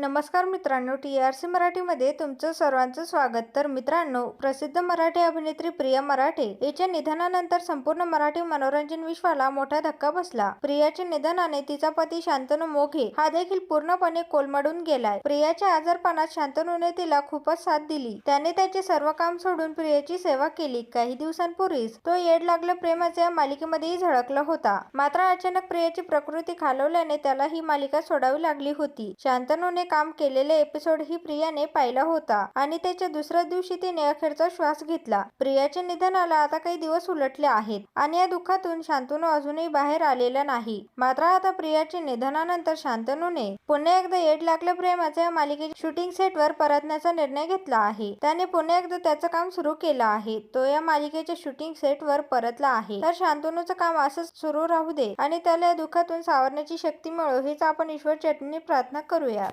नमस्कार मित्रांनो T R C मराठीमध्ये तुमचं सर्वांचं स्वागत. तर मित्रांनो प्रसिद्ध मराठी अभिनेत्री प्रिया मराठे हिच्या निधनानंतर संपूर्ण मराठी मनोरंजन विश्वाला मोठा धक्का बसला. प्रियाच्या निधनाने तिचा पती शांतनू मोघे हा देखील पूर्णपणे कोलमडून गेलाय. प्रियाच्या आजारपणात शांतनूने तिला खूपच साथ दिली. त्याने त्याचे सर्व काम सोडून प्रियाची सेवा केली. काही दिवसांपूर्वीच तो येड लागलं प्रेमाच्या या मालिकेमध्येही झळकला होता. मात्र अचानक प्रियाची प्रकृती खालवल्याने त्याला ही मालिका सोडावी लागली होती. शांतनूने काम केलेले एपिसोड ही प्रियाने पाहिला होता आणि त्याच्या दुसऱ्या दिवशी तिने अखेरचा श्वास घेतला. प्रियाच्या निधनाला आता काही दिवस उलटले आहेत आणि या दुःखातून शांतनू अजूनही बाहेर आलेला नाही. मात्र आता प्रियाच्या निधनानंतर शांतनूने पुन्हा एकदा येड लागलं प्रेमाच्या या मालिकेच्या शूटिंग सेटवर परतण्याचा निर्णय घेतला आहे. त्याने पुन्हा एकदा त्याचं काम सुरू केलं आहे. तो या मालिकेच्या शूटिंग सेटवर परतला आहे. तर शांतनूचं काम असंच सुरू राहू दे आणि त्याला या दुःखातून सावरण्याची शक्ती मिळो हीच आपण ईश्वर चटणी प्रार्थना करूया